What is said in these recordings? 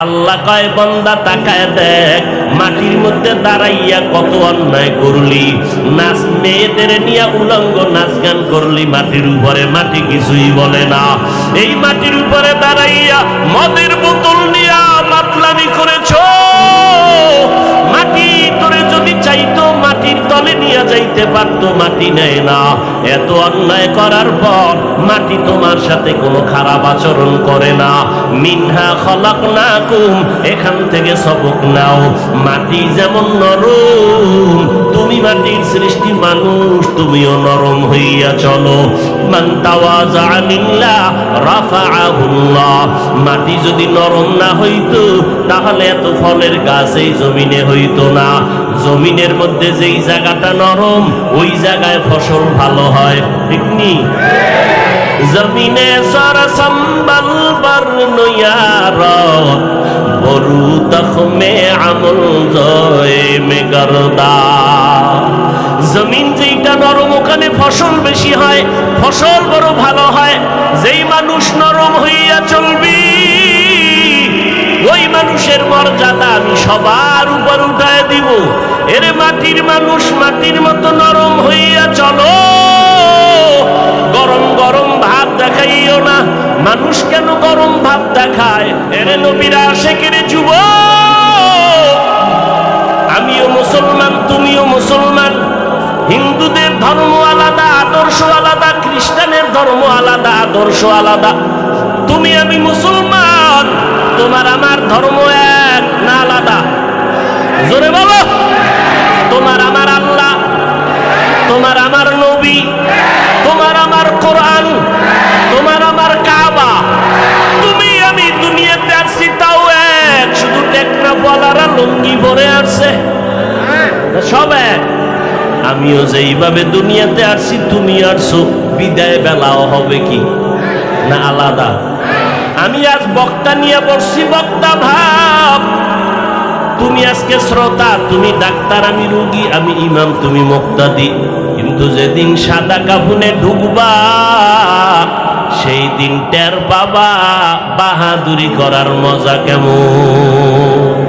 আল্লাহ কয় বন্দা তাকায় দেখ। মাটির মধ্যে দাঁড়াইয়া কত অন্যায় করলি? নাচ মেয়েদের নিয়ে উলঙ্গ নাচ গান করলি, মাটির উপরে মাটি কিছুই বলে না। এই মাটির উপরে দাঁড়াইয়া মদের বোতল নিয়া মাতলামি করেছ? মাটি তোরে যদি চাইতো, মাটির তলে নিয়ে যাইতে পারতো, মাটি নেয় না। এত অন্যায় করার পর মাটি তোমার সাথে কোনো খারাপ আচরণ করে না। মিনহা খলাক না কুম এখান থেকে সবক নাও। মাটি যেমন নরম, তুমি মাটির সৃষ্টি মানুষ, তুমিও নরম হইয়া চলো। মাটি যদি নরম না হইতো, তাহলে এত ফলের গাছ এই জমিনে হইতো না। জমিনের মধ্যে যেই জায়গাটা নরম, ওই জায়গায় ফসল ভালো হয়, ঠিক নি? জমিনে সর সম্বল বর বরু তখমে আমল জয় মে গরদা। জমিন যেইটা নরম, ওখানে ফসল বেশি হয়, ফসল বড় ভালো হয়। যেই মানুষ নরম হইয়া চলবি, ওই মানুষের মর্যাদা আমি সবার উপর উঠায় দিব। এরে মাটির মানুষ মাটির মতো নরম হইয়া চলো। মানুষ কেন গরম ভাব দেখায়? এরে নবীরা, আসে শেখের যুব আমিও মুসলমান, তুমিও মুসলমান। হিন্দুদের ধর্ম আলাদা, আদর্শ আলাদা, খ্রিস্টানের ধর্ম আলাদা, আদর্শ আলাদা। তুমি, আমি মুসলমান, তোমার আমার ধর্ম এক, না আলাদা? জোরে বলো। তোমার আমার আল্লাহ, তোমার আমার নবী, তোমার আমার কোরআন লুঙ্গি পরে আসছে। সব এক। আমিও যেইভাবে দুনিয়াতে আসছি, তুমি আসছো, বিদায় বেলাও হবে কি? না আলাদা। আমি আজ বক্তা নিয়ে বসছি, বক্তা ভাব। তুমি আজকে শ্রোতা, তুমি ডাক্তার, আমি রুগী, আমি ইমাম, তুমি মুক্তাদি। কিন্তু যেদিন সাদা কাফুনে ঢুকবা, সেই দিন টের বাবা বাহাদুরি করার মজা কেমন?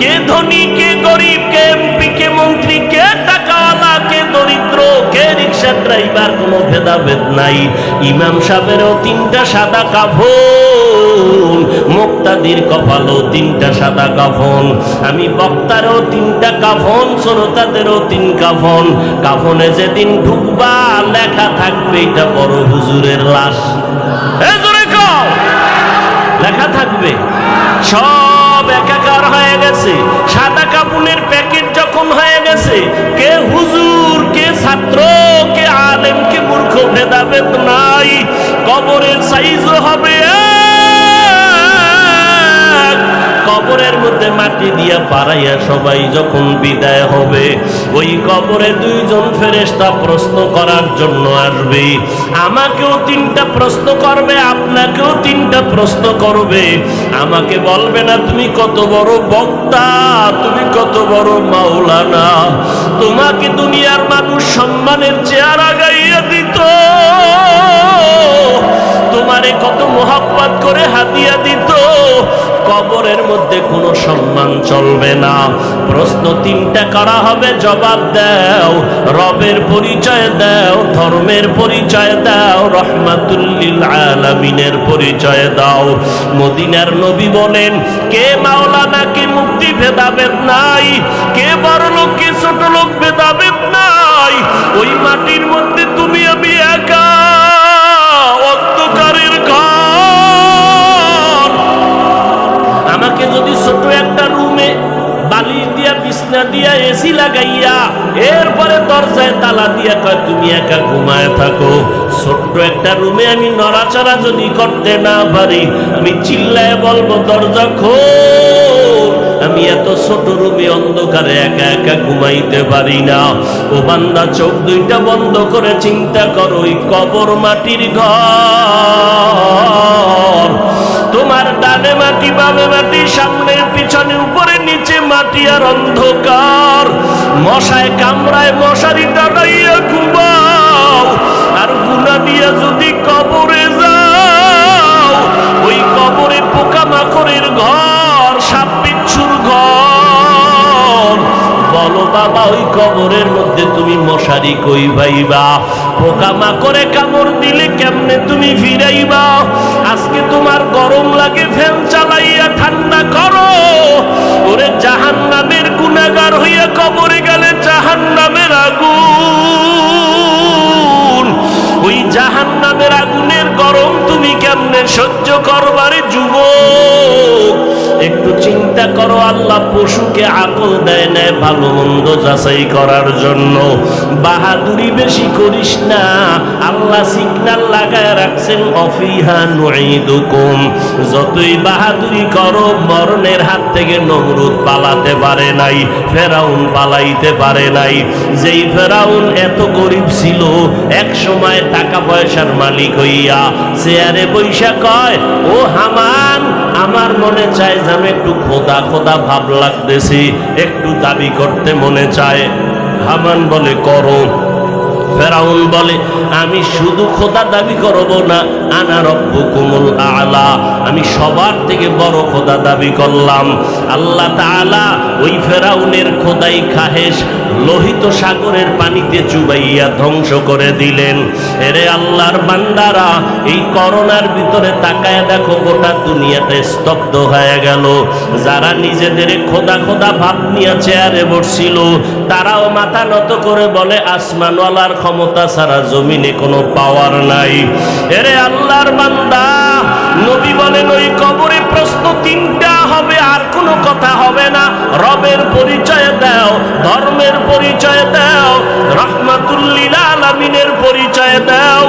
কে ধনী, কে গরিব, কে এমপি, কে মন্ত্রী, কে টাকাওয়ালা, কে দরিদ্র, কে রিক্সা ড্রাইভার, কোনো ভেদাভেদ নাই। ইমাম সাহেবেরও তিনটা সাদা কাফন, মুক্তাদির কপালও তিনটা সাদা কাফন। আমি বক্তারও তিনটা কাফন, শ্রোতাদেরও তিন কাফন। কাফনে যেদিন ঢুকবা, লেখা থাকবে, এটা বড় হুজুরের লাশ। লেখা থাকবে। সব একাকার হয়ে গেছে। সাদা কাপুনের প্যাকেট যখন হয়ে গেছে, কে হুজুর, কে ছাত্র, কে আলেম, কে মূর্খ, ভেদাভেদ নাই। কবরের সাইজও হবে কবরের মধ্যে মাটি দিয়া পাড়াইয়া সবাই যখন বিদায় হবে, ওই কবরে দুইজন ফেরেস্তা প্রশ্ন করার জন্য আসবে। আমাকেও তিনটা প্রশ্ন করবে, আপনাকেও তিনটা প্রশ্ন করবে। আমাকে বলবে না, তুমি কত বড় বক্তা, তুমি কত বড় মাওলানা। তোমাকে দুনিয়ার মানুষ সম্মানের চেয়ার আগাইয়া দিত। তোমারে কত মোহাব্বত করে হাতিয়া দিত। কবরের মধ্যে কোনো সম্মান চলবে না। প্রশ্ন তিনটা করা হবে, জবাব দাও। রবের পরিচয় দাও, ধর্মের পরিচয় দাও, রহমাতুল্লিল আলামিনের পরিচয় দাও। মদিনার নবী বলেন, কে মাওলানা, কে মুক্তি ভেদাভেদ নাই। কে বড় লোক কে ছোট লোক ভেদাভেদ নাই। ওই মাটির বিছনা দিয়া এসি লাগাইয়া, এরপরে দরজায় তালা দিয়া কয়, তুমি একা ঘুমায় থাকো। ছোট্ট একটা রুমে আমি নড়াচড়া যদি করতে না পারি, আমি চিল্লায় বলব, দরজা খোল। আমি এত ছোট রুমে অন্ধকারে একা একা ঘুমাইতে পারি না। ও বান্দা, চোখ দুইটা বন্ধ করে চিন্তা করো, ওই কবর মাটির ঘর। তোমার ডানে মাটি, বামে মাটি, সামনে, পিছনে, উপরে, নিচে মাটি আর অন্ধকার। মশায় কামড়ায়, মশারি টানাইয়া ঘুমাও। আর গুনা দিয়া যদি কবরে যাও, ওই কবরে পোকামাকড়ের ঘর, সাপ বলো, বাবা, ওই কবরের মধ্যে তুমি মশারি কই ভাইবা? পোকামাকড়ে কামড় দিলে কেমনে তুমি ফিরাইবা? আজকে তোমার গরম লাগে, ফ্যান চালাইয়া ঠান্ডা করো। ওরে জাহান নামের গুণাগার হইয়া কবরে গেলে জাহান নামের আগুন। ওই জাহান নামের আগুনের গরম তুমি কেমনে সহ্য চিন্তা করো, আল্লাহ পশুকে আকল দেয় নেয় ভালো মন্দ যাচাই করার জন্য। বাহাদুরি বেশি করিস না, আল্লাহ সিগনাল লাগায় রাখছেন, অফিহা নুইদুকুম যতই বাহাদুরি করো, মরণের হাত থেকে নমরুদ পালাতে পারে নাই, ফেরাউন পালাইতে পারে নাই। যেই ফেরাউন এত গরিব ছিল, এক সময় টাকা পয়সার মালিক হইয়া, চেয়ারে বৈশা কয়, ও হামান আমার মনে চায় যে আমি একটু খোদা খোদা ভাব লাগতেছি, একটু দাবি করতে মনে চায়। হামান বলে করো ফেরাউন বলে, আমি শুধু খোদা দাবি করব না, আনা রব্বুকুমুল আলা। আমি সবার থেকে বড় খোদা দাবি করলাম। আল্লাহ তাআলা ওই ফেরাউনের খোদাই খাহেশ লোহিত সাগরের পানিতে চুবাইয়া ধ্বংস করে দিলেন। এরে আল্লাহর বান্দারা, এই করোনার ভিতরে তাকায় দেখো, গোটা দুনিয়াতে স্তব্ধ হয়ে গেল। যারা নিজেদের খোদা খোদা ভাব নিয়ে চেয়ারে বসছিল, তারাও মাথা নত করে বলে, আসমানওয়ালার ক্ষমতা ছাড়া জমিনে কোনো পাওয়ার নাই। এরে আল্লাহর বান্দা, নবী বলেন, ওই কবরে প্রশ্ন তিনটা হবে, আর কোনো কথা হবে না। রবের পরিচয় দাও, ধর্মের পরিচয় দাও, রহমাতুল্লিল আলামিনের পরিচয় দাও।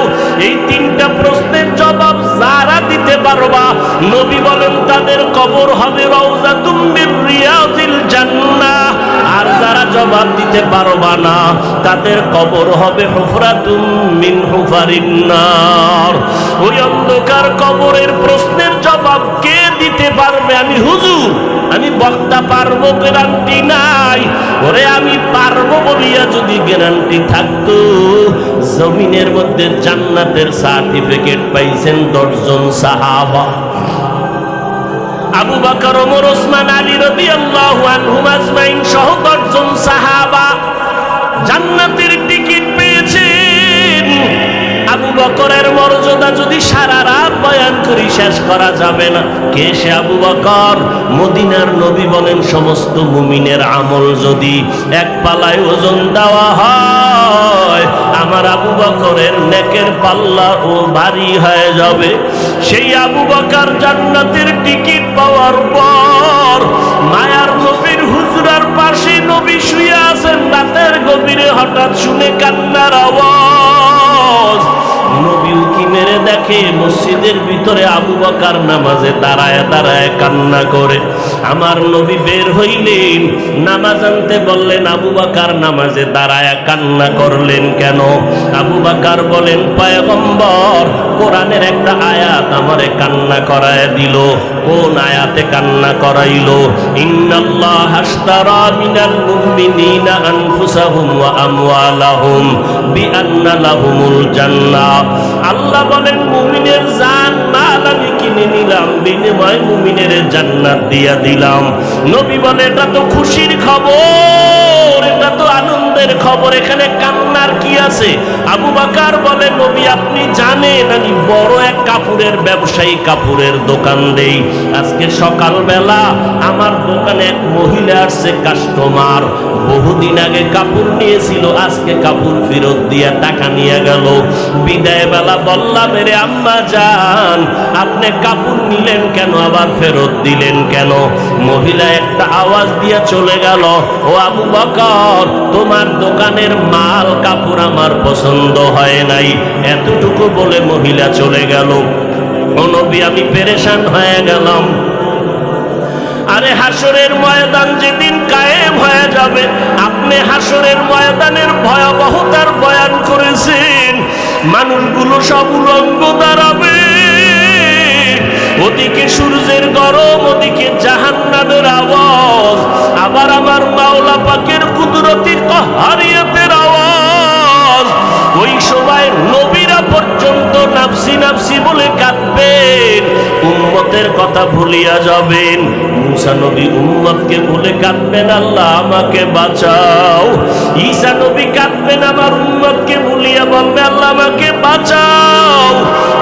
এই তিনটা প্রশ্নের জবাব যারা দিতে পারবা, নবী বলেন, তাদের কবর হবে রওজা তুমির জবাব দিতে পারবা না। তাদের কবর হবে হুফরাতুম মিন ওই অন্ধকার কবরের প্রশ্নের জবাব কে দিতে পারবে? আমি হুজুর, আমি বক্তা পারব, গ্যারান্টি নাই। ওরে আমি পারব বলিয়া যদি গ্যারান্টি থাকতো, জমিনের মধ্যে জান্নাতের সার্টিফিকেট পাইছেন দশজন সাহাবা। আবু বকর, ওমর, ওসমান, আলী রাদিয়াল্লাহু আনহুম আজমাইন, সহ দশজন সাহাবা জান্নাতের টিকিট পেয়েছেন। আবু বকরের মর্যাদা যদি সারা রাত বয়ান করি শেষ করা যাবে না। কে সে আবু বকর? মদিনার নবী বলেন, সমস্ত মুমিনের আমল যদি এক পালায় ওজন দেওয়া হয় আবু বকরের নেকের পাল্লা ও ভারী হয়ে যাবে। সেই আবু বকর জান্নাতের টিকিট পাওয়ার পর মায়ার নবীর হুজরার পাশে নবী শুয়ে আছেন, রাতের গভীরে হঠাৎ শুনে কান্নার আওয়াজ। নবী উকি মেরে দেখে মসজিদের ভিতরে আবু বকার নামাজে দাঁড়ায় দাঁড়ায় কান্না করে। আমার নবী বের হইলেন, নামাজ আনতে বললেন, আবু বাকার নামাজে দাঁড়ায় কান্না করলেন কেন? আবু বাকার বলেন, পয়গম্বর, কোরআনের একটা আয়াত আমারে কান্না করায় দিল। কোন আয়াতে কান্না করাইলো? ইন্নাল্লাহ হাসতারা মিনাল মুমিনিনা আনফুসাহুম ওয়া আমওয়ালাহুম বিআন্না জান্নাহ। আল্লাহ বলেন, মুমিনের জান, মাল আমি কিনে নিলাম, বিনিময় মুমিনের জান্নাত দিয়া দিলাম। নবী বলে, এটা তো খুশির খবর। এটা তো আনন্দের খবর, এখানে কান্নার কি আছে? আবু বাকার বলে নবী, আপনি জানেন, আমি বড় এক ব্যবসায়ী দোকান দেই। আজকে সকালবেলা আমার দোকানে এক মহিলা আসছে, কাস্টমার। বহুদিন আগে কাপড় নিয়েছিল, আজকে কাপড় ফেরত দিয়া টাকা নিয়ে গেল। বিদায় বেলা বললাম রে আম্মা যান আপনি কাপড় নিলেন কেন, আবার ফেরত দিলেন কেন? মহিলা একটা আওয়াজ দিয়ে চলে গেল, ও আবু বকর তোমার দোকানের মাল কাপড় আমার পছন্দ হয় নাই। এতটুকু বলে মহিলা চলে গেল। ও নবী, আমি পেরেশান হয়ে গেলাম। আরে হাসরের ময়দান যেদিন কায়েম হয়ে যাবে, আপনি হাসরের ময়দানের ভয়াবহতার বয়ান করেছেন। মানুষগুলো সব উলঙ্গ দাঁড়াবে। ওদিকে সূর্যের গরম, ওদিকে জাহান্নামের আওয়াজ। আবার আমার মাওলা পাকের কুদরতির হারিয়াতের আওয়াজ। ওই সময় নবীরা পর্যন্ত নাফসি নাফসি বলে কাঁদবেন, উম্মতের কথা ভুলিয়া যাবেন। মুসা নবী উম্মতকে বলে কাঁদবেন, আল্লাহ আমাকে বাঁচাও। ঈসা নবী কাঁদবেন, আমার উম্মতকে ভুলিয়া বলবে, আল্লাহ আমাকে বাঁচাও।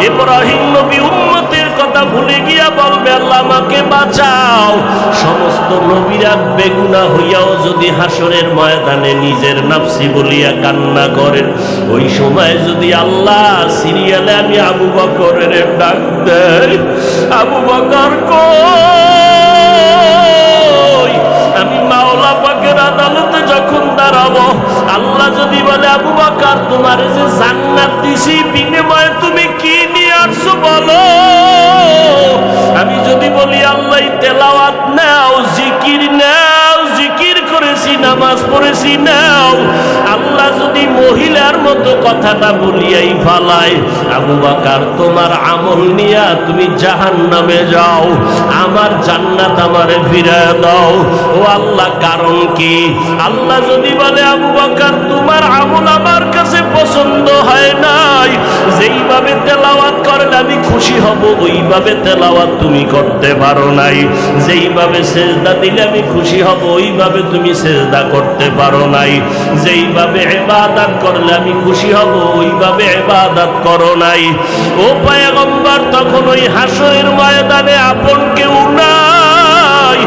ইব্রাহিম নবী উম্মতের কথা ভুলে গিয়া বলবে, আল্লাহ, আমাকে বাঁচাও। সমস্ত নবীরা বেগুনা হইয়াও যদি হাসরের ময়দানে নিজের নাফসি বলিয়া কান্না করেন, ওই সময় যদি আল্লাহ সিরিয়ালে আমি আবু বকরের ডাক দেয় আবু বকর আমি মাওলা পাকের আদালতে যখন দাঁড়াবো, আল্লাহ যদি বলে, আবু বকর, তোমার যে জান্নাত দিছি, বিনিময়ে তুমি নিয়ে বলো? আমি যদি বলি, আল্লাহ, তেলাওয়াত নাও, জিকির নাও, জিকির করেছি, নামাজ পড়েছি, নাও। আল্লাহ যদি মহিলার মতো কথাটা বলিয়াই ফালায় আবু বাকার, তোমার আমল নিয়া তুমি জাহান নামে যাও, আমার জান্নাত আমারে ফিরে দাও। ও আল্লাহ, কারণ কি? আল্লাহ যদি বলে, আবু বাকার, তোমার আমল আমার কাছে পছন্দ হয় নাই, যেইভাবে তেলাওয়াত করলে আমি খুশি হব, ওইভাবে তেলাওয়াত তুমি করতে পারো নাই। যেইভাবে সেজদা দিলে আমি খুশি হব, ওইভাবে তুমি সেজদা করতে পারো নাই। যেইভাবে ইবাদত করলে আমি খুশি হব, ওইভাবে ইবাদত করো নাই। ও পয়গম্বর, তখন ওই হাসরের ময়দানে আপন কেউ নাই।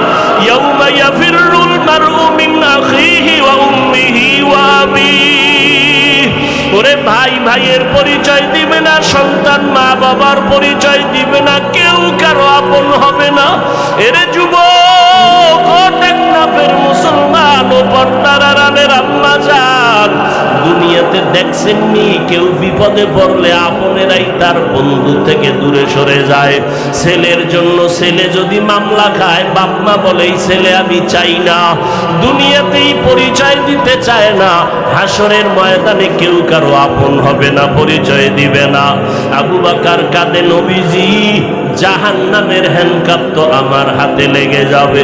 ইয়াউমা ইয়াফিরুল মারউ মিন আখিহি ওয়া উম্মিহি ওয়া আবিহি ওরে ভাই, ভাইয়ের পরিচয় দিবে না, সন্তান, মা বাবার পরিচয় দিবে না, কেউ কারও আপন হবে না। এরে যুব দেখছেননি কেউ বিপদে পড়লে আপনেরাই তার বন্ধু থেকে দূরে সরে যায়। ছেলের জন্য ছেলে যদি মামলা খায়, বাপ মা বলে, "এই ছেলে আমি চাই না। দুনিয়াতেই পরিচয় দিতে চায় না। হাসরের ময়দানে কেউ কারও আপন হবে না, পরিচয় দিবে না। আবু বাকার কাঁদে, নবীজি জাহান নামের হ্যান্ডকাপ তো আমার হাতে লেগে যাবে।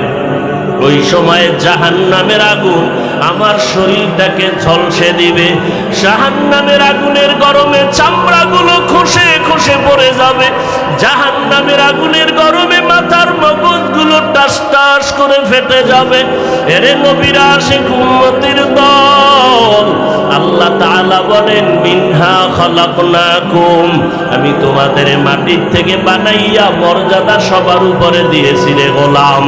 ওই সময় জাহান নামের আগুন আমার শরীরটাকে ঝলসে দিবে। জাহান নামের আগুনের গরমে চামড়াগুলো খসে খসে পড়ে যাবে। জাহান নামের আগুনের গরমে মাথার মগজগুলো টাস টাস করে ফেটে যাবে। এরে নবীরা আসে ঘুমতির দল আল্লাহ বলেন, মিনহা খলাকনাকুম। আমি তোমাদের মাটির থেকে বানাইয়া মর্যাদা সবার উপরে দিয়েছি রে গোলাম।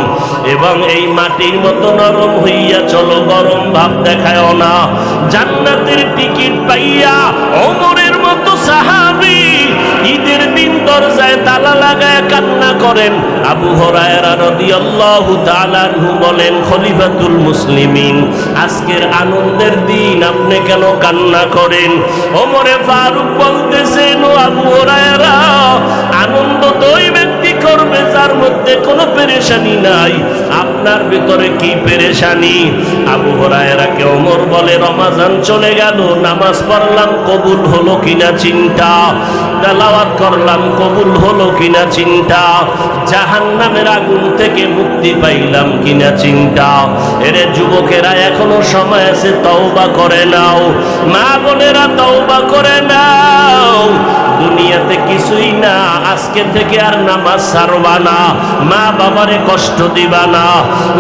এবং এই মাটির মতো নরম হইয়া চলো, গরম ভাব দেখায় না। জান্নাতের টিকিট পাইয়া অমরের মতো সাহাবি ঈদের দিন দরজায় তালা লাগায় কান্না করেন। আবু বলেন, খলিফাতুল মুসলিমিন, আজকের আনন্দের দিন আপনি কেন কান্না করেন? ওমরে ফারুক বলতেছেন আবু হরায়রা, আনন্দ তো ওই ব্যক্তি করবে যার মধ্যে কোনো পেরেশানি নাই। আপনার ভিতরে কি পেরেশানি? আবু হরায়রাকে ওমর বলে, রমাজান চলে গেল, নামাজ পড়লাম, কবুল হলো কিনা চিন্তা? তেলাওয়াত করলাম, কবুল হলো কিনা চিন্তা? জাহান নামের আগুন থেকে মুক্তি পাইলাম কিনা চিন্তা? এরে যুবকেরা, এখনও সময় আছে, তওবা করে নাও। মা বোনেরা, তওবা করে নাও। দুনিয়াতে কিছুই না, আজকে থেকে আর নামাজ ছাড়বা না। মা বাবারে কষ্ট দিবা না।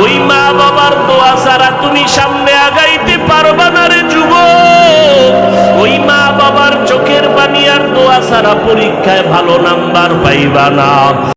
ওই মা বাবার দোয়া ছাড়া তুমি সামনে আগাইতে পারবা না রে যুব ওই মা বাবার চোখের বানিয়ার দোয়া ছাড়া পরীক্ষায় ভালো নাম্বার পাইবা না।